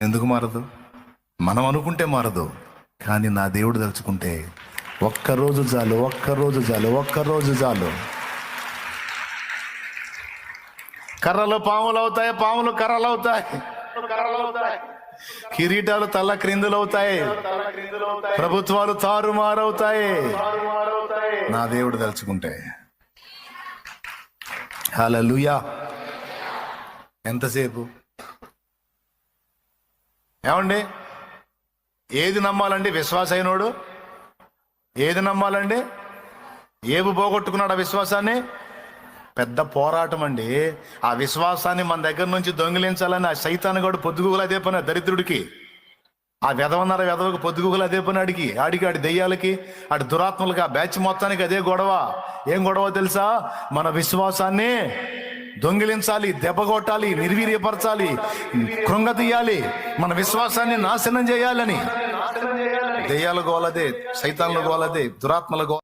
ఎందుకు మారదు? మనం అనుకుంటే మారదు కానీ నా దేవుడు తలుచుకుంటే ఒక్కరోజు చాలు ఒక్కరోజు చాలు ఒక్కరోజు చాలు. కర్రలు పాములు అవుతాయి పాములు కర్రలు అవుతాయి కిరీటాలు తల్ల క్రిందులు అవుతాయి ప్రభుత్వాలు తారుమారవుతాయి. నా దేవుడు తలుచుకుంటే. లూయా ఎంతసేపు? ఏమండి? ఏది నమ్మాలండి విశ్వాస అయినోడు ఏది నమ్మాలండి? ఏవి పోగొట్టుకున్నాడు ఆ విశ్వాసాన్ని? పెద్ద పోరాటం అండి ఆ విశ్వాసాన్ని మన దగ్గర నుంచి దొంగిలించాలని ఆ సైతాన్ని పొద్దుగుగులు అదే పని ఆ దరిద్రుడికి. ఆ వెధవన్నర వెధవకు పొద్దుగుగులు అదే పని ఆడికి ఆడికి ఆడి దెయ్యాలకి ఆడి దురాత్మలకి ఆ బ్యాచ్ మొత్తానికి అదే గొడవ. ఏం గొడవ తెలుసా? మన విశ్వాసాన్ని దొంగిలించాలి దెబ్బ కొట్టాలి నిర్వీర్యపరచాలి కృంగతీయాలి మన విశ్వాసాన్ని నాశనం చేయాలని. దెయ్యాల గోలదే సైతాన్ల గోలదే దురాత్మల గోల